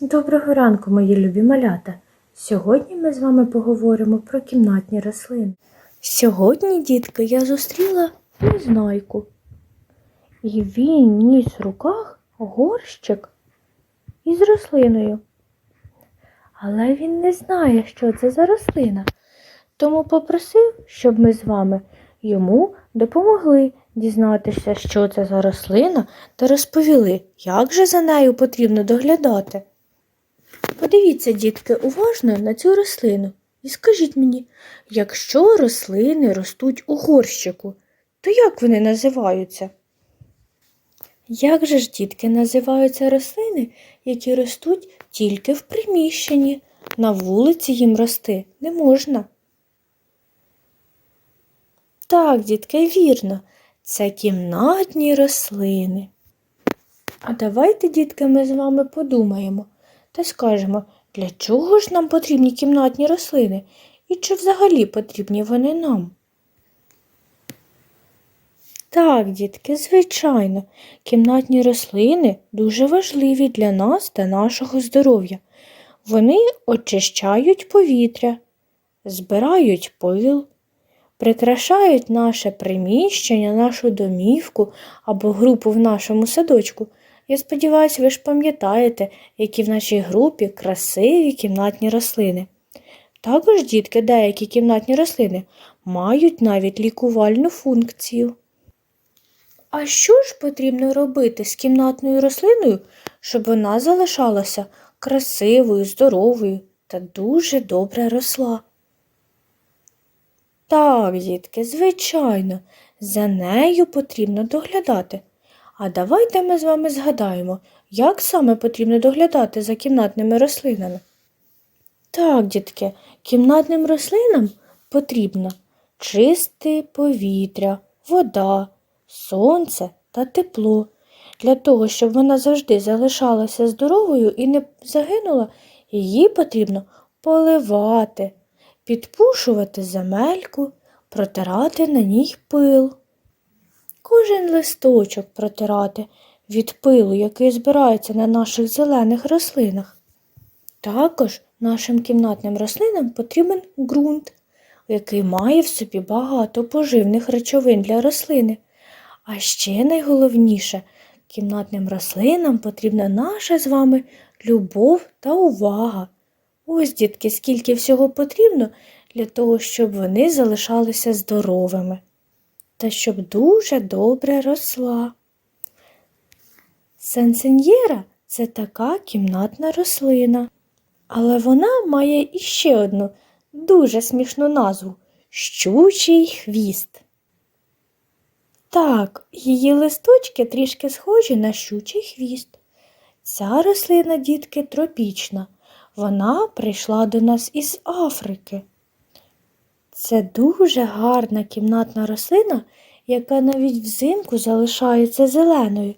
Доброго ранку, мої любі малята. Сьогодні ми з вами поговоримо про кімнатні рослини. Сьогодні, дітки, я зустріла незнайку. І він ніс в руках горщик із рослиною. Але він не знає, що це за рослина, тому попросив, щоб ми з вами йому допомогли дізнатися, що це за рослина, та розповіли, як же за нею потрібно доглядати. Подивіться, дітки, уважно на цю рослину і скажіть мені, якщо рослини ростуть у горщику, то як вони називаються? Як же ж, дітки, називаються рослини, які ростуть тільки в приміщенні? На вулиці їм рости не можна. Так, дітки, вірно, це кімнатні рослини. А давайте, дітки, ми з вами подумаємо та скажемо, для чого ж нам потрібні кімнатні рослини і чи взагалі потрібні вони нам? Так, дітки, звичайно, кімнатні рослини дуже важливі для нас та нашого здоров'я. Вони очищають повітря, збирають пил, прикрашають наше приміщення, нашу домівку або групу в нашому садочку. Я сподіваюся, ви ж пам'ятаєте, які в нашій групі красиві кімнатні рослини. Також, дітки, деякі кімнатні рослини мають навіть лікувальну функцію. А що ж потрібно робити з кімнатною рослиною, щоб вона залишалася красивою, здоровою та дуже добре росла? Так, дітки, звичайно, за нею потрібно доглядати. А давайте ми з вами згадаємо, як саме потрібно доглядати за кімнатними рослинами. Так, дітки, кімнатним рослинам потрібно чисте повітря, вода, сонце та тепло. Для того, щоб вона завжди залишалася здоровою і не загинула, її потрібно поливати, підпушувати земельку, протирати на ній пил. Кожен листочок протирати від пилу, який збирається на наших зелених рослинах. Також нашим кімнатним рослинам потрібен ґрунт, який має в собі багато поживних речовин для рослини. А ще найголовніше, кімнатним рослинам потрібна наша з вами любов та увага. Ось, дітки, скільки всього потрібно для того, щоб вони залишалися здоровими та щоб дуже добре росла. Сенсеньєра це така кімнатна рослина, але вона має іще одну дуже смішну назву щучий хвіст. Так, її листочки трішки схожі на щучий хвіст. Ця рослина, дітки, тропічна. Вона прийшла до нас із Африки. Це дуже гарна кімнатна рослина, яка навіть взимку залишається зеленою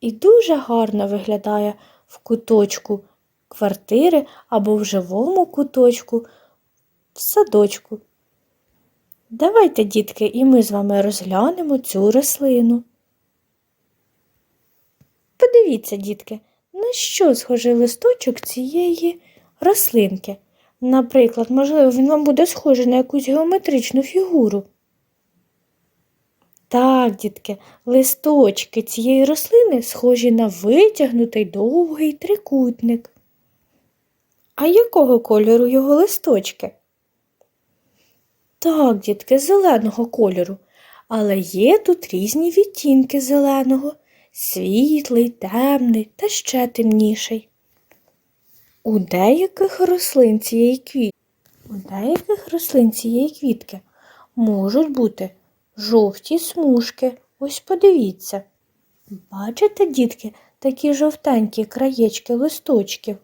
і дуже гарно виглядає в куточку квартири або в живому куточку в садочку. Давайте, дітки, і ми з вами розглянемо цю рослину. Подивіться, дітки, на що схожий листочок цієї рослинки. Наприклад, можливо, він вам буде схожий на якусь геометричну фігуру. Так, дітки, листочки цієї рослини схожі на витягнутий довгий трикутник. А якого кольору його листочки? Так, дітки, зеленого кольору, але є тут різні відтінки зеленого, світлий, темний та ще темніший. У деяких рослин цієї квітки, у деяких рослин цієї квітки можуть бути жовті смужки. Ось подивіться. Бачите, дітки, такі жовтенькі краєчки листочків.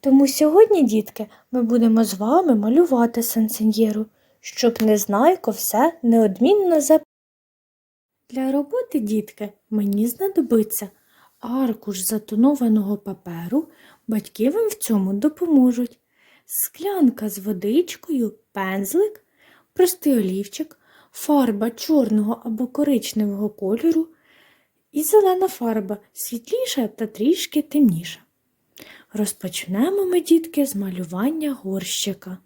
Тому сьогодні, дітки, ми будемо з вами малювати сансеньєру, щоб незнайко все неодмінно запам'ятати. Для роботи, дітки, мені знадобиться аркуш затонованого паперу, батьки вам в цьому допоможуть, склянка з водичкою, пензлик, простий олівчик, фарба чорного або коричневого кольору І зелена фарба світліша та трішки темніша. Розпочнемо ми, дітки, з малювання горщика.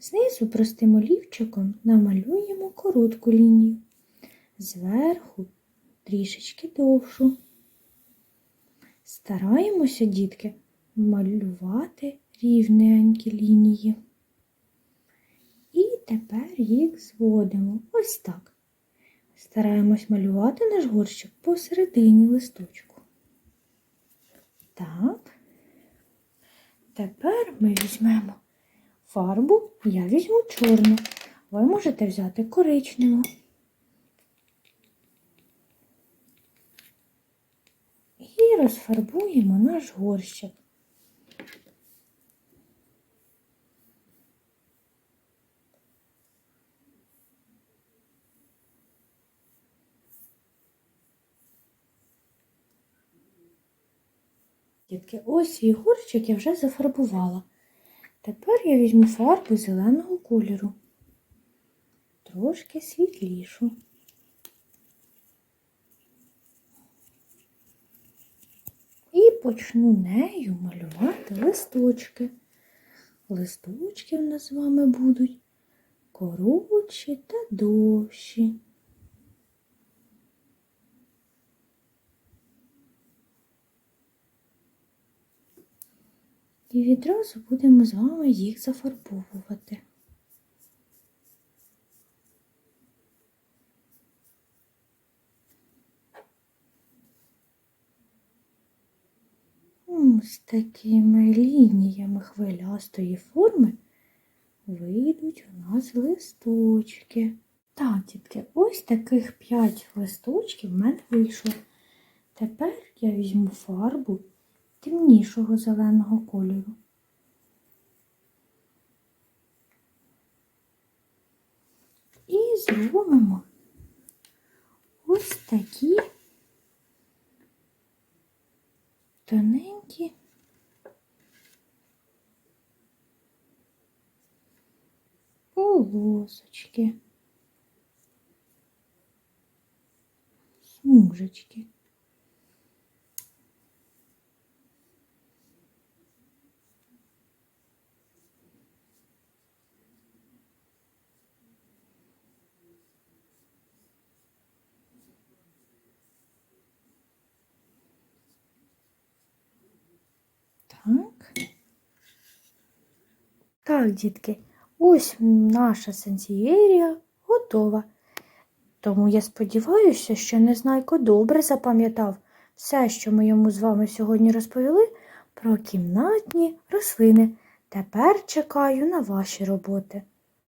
Знизу простим олівчиком намалюємо коротку лінію, зверху трішечки довшу. Стараємося, дітки, малювати рівненькі лінії. І тепер їх зводимо ось так. Стараємось малювати наш горщик посередині листочку. Так. Тепер ми візьмемо фарбу, я візьму чорну. Ви можете взяти коричневу. І розфарбуємо наш горщик. Дітки, ось свій горщик я вже зафарбувала. Тепер я візьму фарбу зеленого кольору, трошки світлішу. І почну нею малювати листочки. Листочки в нас з вами будуть коротші та довші. І відразу будемо з вами їх зафарбовувати. З такими лініями хвилястої форми вийдуть у нас листочки. Так, дітки, ось таких 5 листочків в мене вийшло. Тепер я візьму фарбу темнішого зеленого кольору. І зробимо ось такі тоненькі полосочки, смужечки. Так. Так, дітки, ось наша сенсієрія готова. Тому я сподіваюся, що Незнайко добре запам'ятав все, що ми йому з вами сьогодні розповіли про кімнатні рослини. Тепер чекаю на ваші роботи.